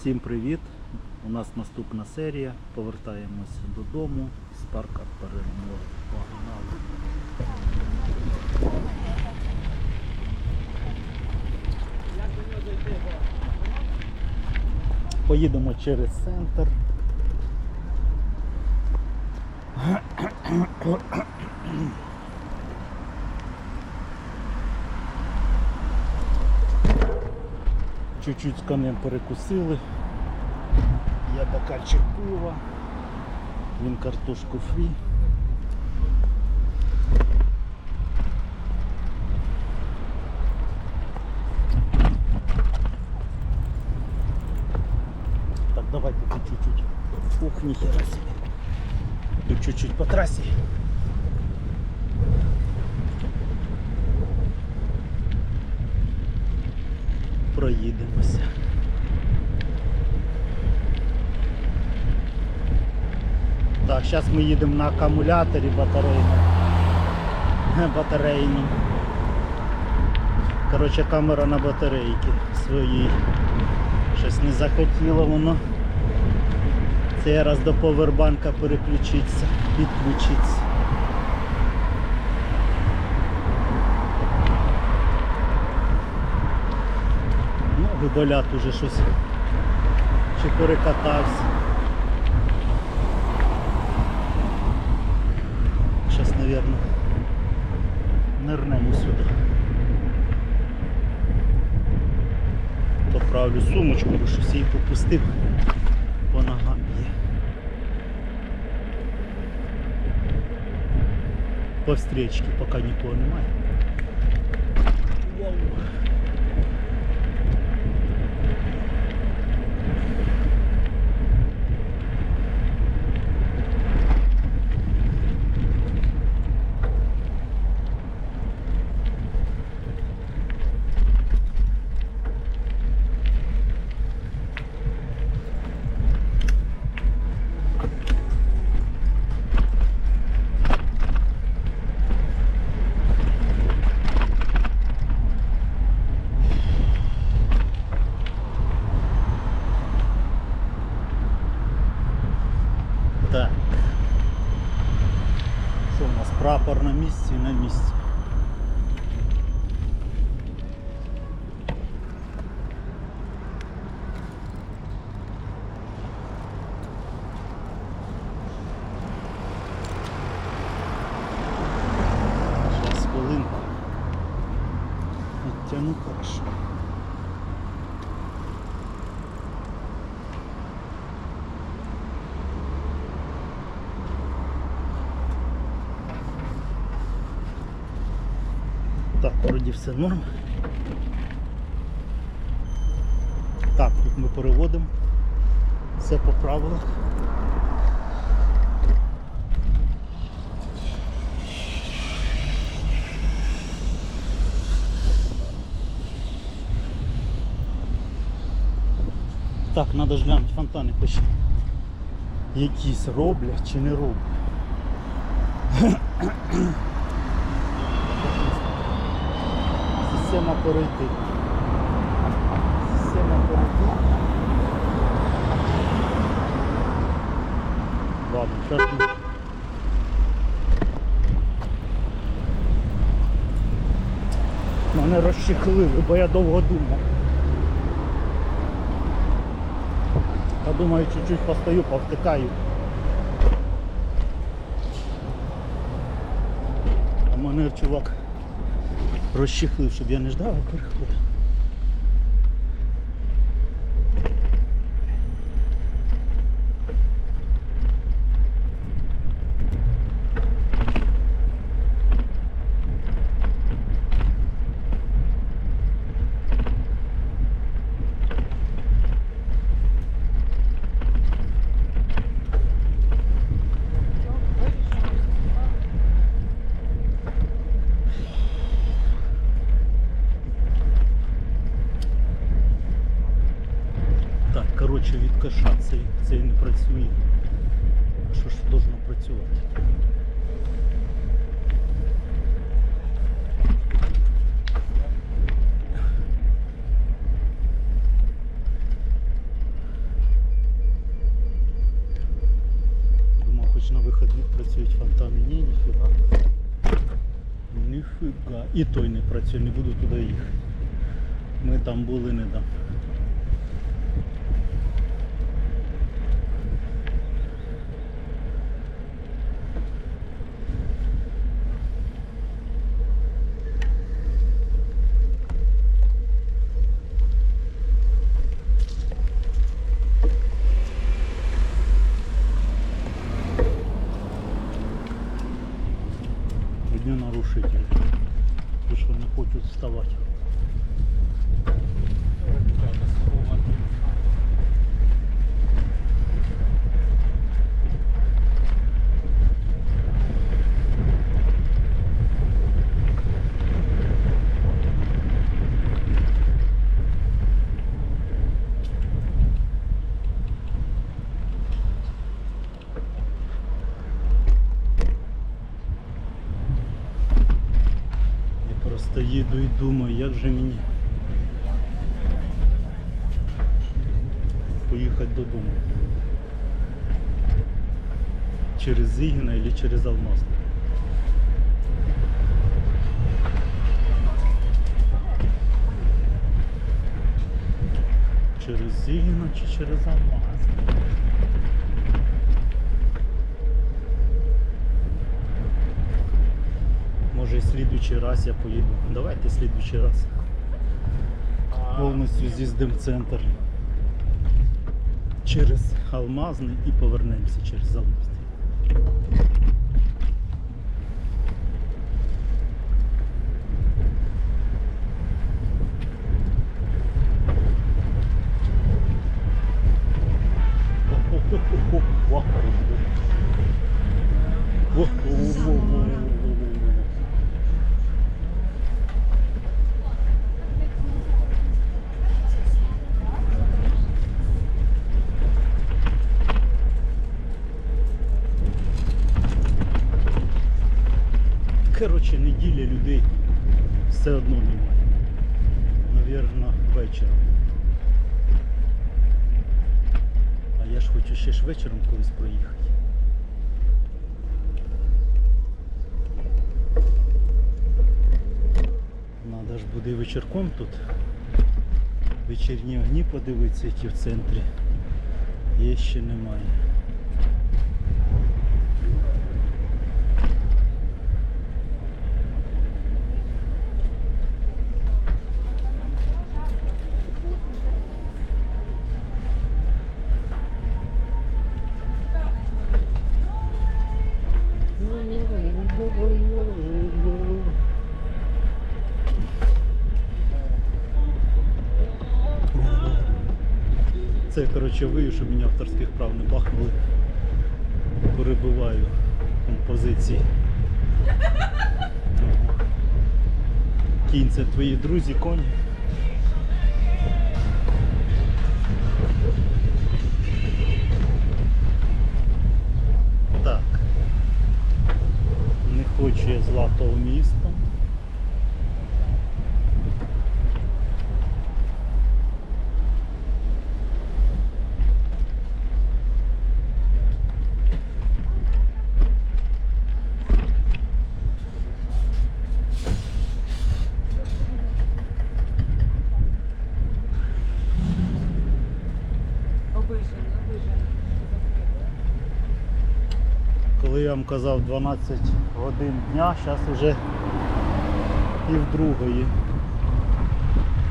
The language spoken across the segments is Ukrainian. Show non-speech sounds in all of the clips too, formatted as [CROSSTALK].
Всім привіт! У нас наступна серія. Повертаємося додому з парка перемоги. Погнали! Поїдемо через центр. Чуть-чуть з конем перекусили. Я бокальчик пива. Він картошку фрі. Так, давайте тут чуть-чуть. Ух, ніхера себе. Тут чуть-чуть по трасі. Проїдемося. Так, зараз ми їдемо на акумуляторі батарейному. Батарейному. Коротше, камера на батарейці своїй. Щось не захотіло воно. Цей раз до повербанка переключитися, підключитися. Ноги уже щось. Чи перекатався. Сейчас, наверное, нирнемо сюди. Поправлю сумочку, бо щось її попустив. По ногам є. По встречці, поки нікого немає. Вау. Так. Що прапор на місці на місці. Сейчас хвилинку. Оттяну хорошо. Так, вроді все норм. Так, тут ми переводимо. Все по правилах. Так, треба ж глянути фонтани хоч якісь роблять чи не роблять. Система перейти. Система перейти. Ладно, ми. Мене розчехлили, бо я довго думав. Та думаю, чуть-чуть постою, повтикаю. А мене чувак розчехлив, щоб я не ждав, а переходив. працює. Що ж должно працювати? Думаю, хоч на виходних працюють фонтани. Ні, ніфіга. Ніфіга. І той не працює, не буду туди їхати. Ми там були недавно. Одні нарушителі. Ті, що не хочуть вставати. Я просто їду і думаю, як же мені поїхати додому. Через Зігіна або через Алмаз. Через Зігіна чи через Алмаз? Слідуючий раз я поїду. Давайте в слідуючий раз. Повністю з'їздимо в центр через Алмазний і повернемося через Алмазний. Коротше, неділя людей все одно немає. Навірно, вечором. А я ж хочу ще ж вечором колись проїхати. Надо ж буде вечірком тут. Вечірні огні подивитися, які в центрі. Є ще немає. Це коротше вию, щоб мені авторських прав не бахнули. Перебиваю композиції. Кінь це твої друзі, коні. Так. Не хочу я златого міста. Я вам казав 12 годин дня, зараз вже пів другої.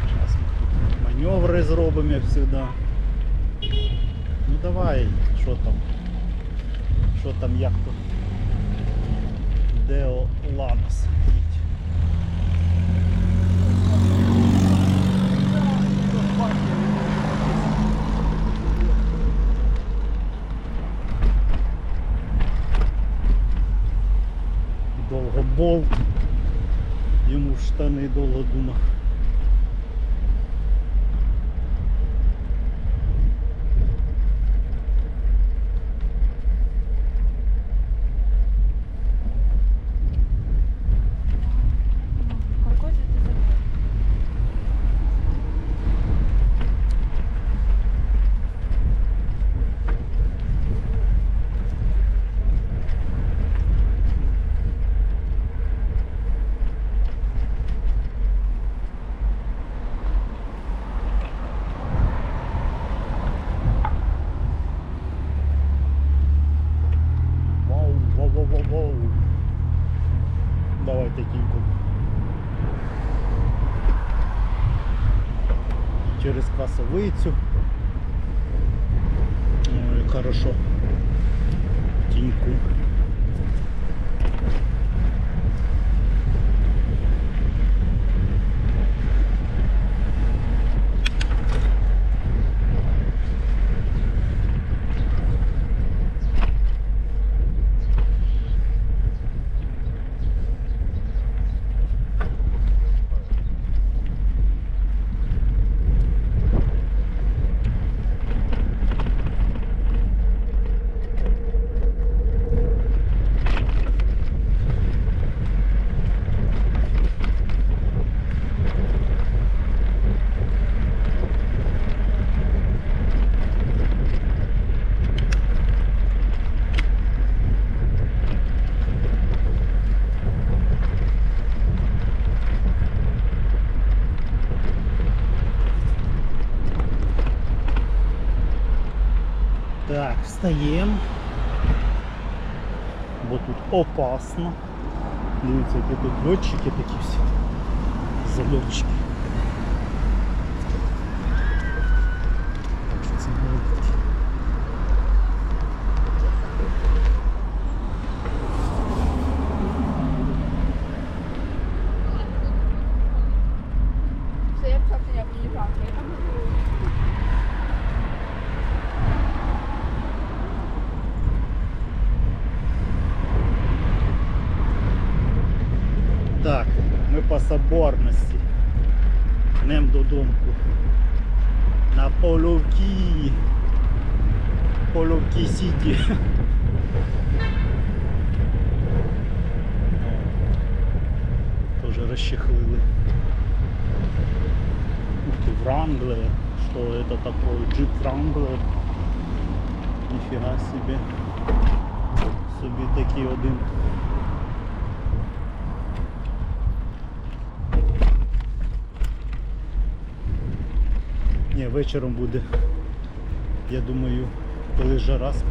Зараз ми тут маневри зробимо, як завжди. Ну давай, що там? Що там, як то? Део Ланос. Болт. Йому штани до думав. Через касовицю. Ну, хорошо. Тіньку. Так. Бо тут опасно. Дивіться, які тут льотчики такі всі. Зальотчики. Так що це великі. Це я б часом як їжак. Я там буду. Так, ми по соборності. Нем додому. На Половки. Половки Сіті. [LAUGHS] Тоже расчехлили. Ух ты, Вранглер. Что это такое? Джип Вранглер. Нифига себе. Собі такий один. Ні, вечором буде. Я думаю, коли жара спаде.